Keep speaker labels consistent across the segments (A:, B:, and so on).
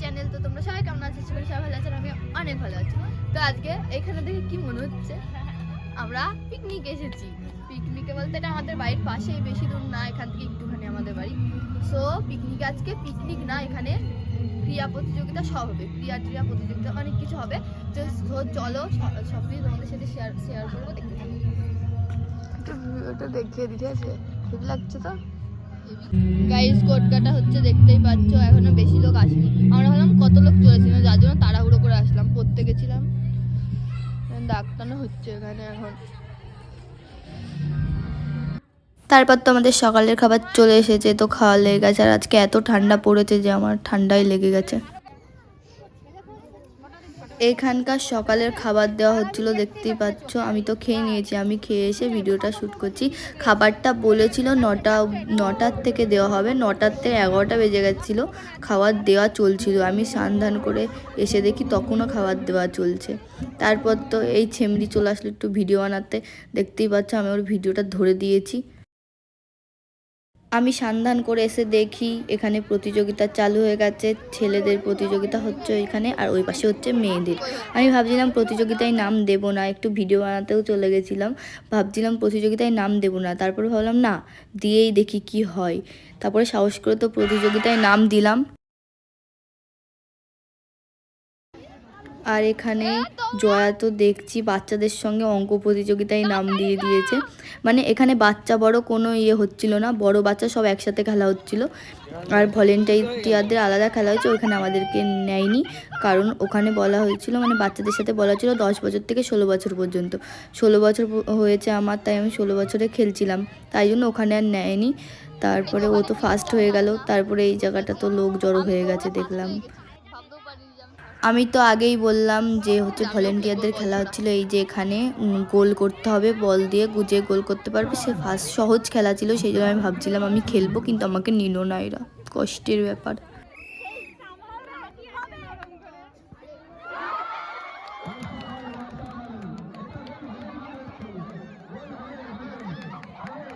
A: Channel তো তোমরা সবাই কেমন আছো? সবাই ভালো আছেন আমি অনেক ভালো আছি। তো আজকে এখানে দেখে কি মনে হচ্ছে? আমরা পিকনিক এসেছি। পিকনিকে বলতে এটা আমাদের বাড়ির পাশেই, বেশি দূর না, এখান থেকে একটুখানি আমাদের বাড়ি। সো পিকনিক আজকে পিকনিক না, এখানে ক্রিয়া প্রতিযোগিতা সব হবে। ক্রিয়া ক্রিয়া প্রতিযোগিতা অনেক কিছু হবে। তো চলো সব কিছু তোমাদের সাথে শেয়ার শেয়ার করব, দেখতে থাকো।
B: ভিডিওটা দেখিয়ে দিতে আছে? ঠিক লাগছে তো?
A: গাইস কোটকাটা হচ্ছে, দেখতেই পাচ্ছ, এখনও বেশি লোক আসেনি। আমরা ভাবলাম কত লোক চলেছিল যার জন্য তাড়াহুড়ো করে আসলাম পড়তে গেছিলাম ডাক্তানো হচ্ছে এখানে এখন। তারপর তো আমাদের সকালের খাবার চলে এসেছে, তো খাওয়া লেগে গেছে, আর আজকে এত ঠান্ডা পড়েছে যে আমার ঠান্ডাই লেগে গেছে। এখানকার সকালের খাবার দেওয়া হচ্ছিল, দেখতেই পাচ্ছ। আমি তো খেয়ে নিয়েছি, আমি খেয়ে এসে ভিডিওটা শ্যুট করছি। খাবারটা বলেছিল নটা, নটার থেকে দেওয়া হবে, নটার থেকে এগারোটা বেজে গেছিল। খাবার দেওয়া চলছিল। আমি স্নান ধান করে এসে দেখি তখনও খাবার দেওয়া চলছে। তারপর তো এই ছেমড়ি চলে আসলো একটু ভিডিও বানাতে। দেখতেই পাচ্ছ, আমি ওর ভিডিওটা ধরে দিয়েছি। আমি সন্ধান করে এসে দেখি এখানে প্রতিযোগিতা চালু হয়ে গেছে, ছেলেদের প্রতিযোগিতা হচ্ছে এখানে আর ওই পাশে হচ্ছে মেয়েদের। আমি ভাবছিলাম প্রতিযোগিতায় নাম দেব না, একটু ভিডিও বানাতেও চলে গেছিলাম, ভাবছিলাম প্রতিযোগিতায় নাম দেব না, তারপরে ভাবলাম না, দিয়েই দেখি কি হয়। তারপরে সাহস করে তো প্রতিযোগিতায় নাম দিলাম আর এখানে জয়া তো দেখছি বাচ্চাদের সঙ্গে অঙ্ক প্রতিযোগিতায় নাম দিয়ে দিয়েছে। মানে এখানে বাচ্চা বড় কোনো ইয়ে হচ্ছিল না, বড় বাচ্চা সব একসাথে খেলা হচ্ছিল। আর ভলেন্টিয়ারদের আলাদা খেলা হয়েছে ওখানে আমাদেরকে নেয়নি। কারণ ওখানে বলা হয়েছিল মানে বাচ্চাদের সাথে বলা ছিল দশ বছর থেকে ষোলো বছর পর্যন্ত। ষোলো বছর হয়েছে আমার, তাই আমি ষোলো বছরে খেলছিলাম। তাই জন্য ওখানে আর নেয়নি। তারপরে ও তো ফার্স্ট হয়ে গেল, তারপরে এই জায়গাটা তো লোক জড়ো হয়ে গেছে, দেখলাম। আমি তো আগেই বললাম যে হচ্ছে ভলেন্টিয়ারদের খেলা হচ্ছিল, এই যে এখানে গোল করতে হবে, বল দিয়ে গুজে গোল করতে পারবে। সে ফার্স্ট সহজ খেলা ছিল, সেই জন্য আমি ভাবছিলাম আমি খেলব, কিন্তু আমাকে নিল না এরা। কষ্টের ব্যাপার।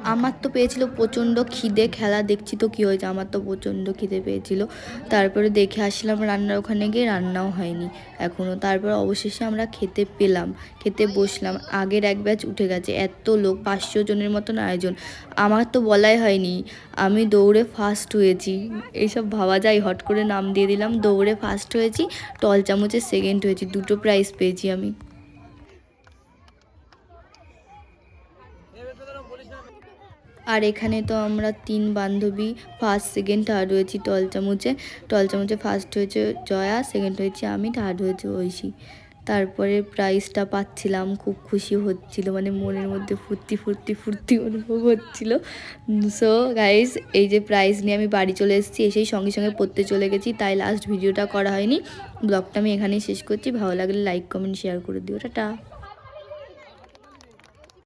A: আমার তো পেয়েছিল প্রচণ্ড খিদে, খেলা দেখছি তো কী হয়েছে? আমার তো প্রচণ্ড খিদে পেয়েছিল। তারপরে দেখে আসলাম রান্নার ওখানে গিয়ে রান্নাও হয়নি। এখনও তারপর অবশেষে আমরা খেতে পেলাম। খেতে বসলাম। আগের এক ব্যাচ উঠে গেছে। এত লোক, পাঁচশো জনের মতন আয়োজন। আমার তো বলাই হয়নি। আমি দৌড়ে ফার্স্ট হয়েছি। এইসব ভাবা যায়। হট করে নাম দিয়ে দিলাম, দৌড়ে ফার্স্ট হয়েছি, টল চামচে সেকেন্ড হয়েছি। দুটো প্রাইজ পেয়েছি আমি। আর এখানে তো আমরা তিন বান্ধবী ফার্স্ট সেকেন্ড থার্ড হয়েছি টল চামচে টল চামচে ফার্স্ট হয়েছে জয়া সেকেন্ড হয়েছে আমি থার্ড হয়েছে ঐশী। তারপরে প্রাইজটা পাচ্ছিলাম, খুব খুশি হচ্ছিল মানে মনের মধ্যে ফুর্তি ফুর্তি ফুর্তি অনুভব হচ্ছিল। সো গাইজ এই যে প্রাইজ নিয়ে আমি বাড়ি চলে এসেছি, এসেই সঙ্গে সঙ্গে পড়তে চলে গেছি, তাই লাস্ট ভিডিওটা করা হয়নি। ব্লগটা আমি এখানেই শেষ করছি, ভালো লাগলে লাইক কমেন্ট শেয়ার করে দিও। টাটা।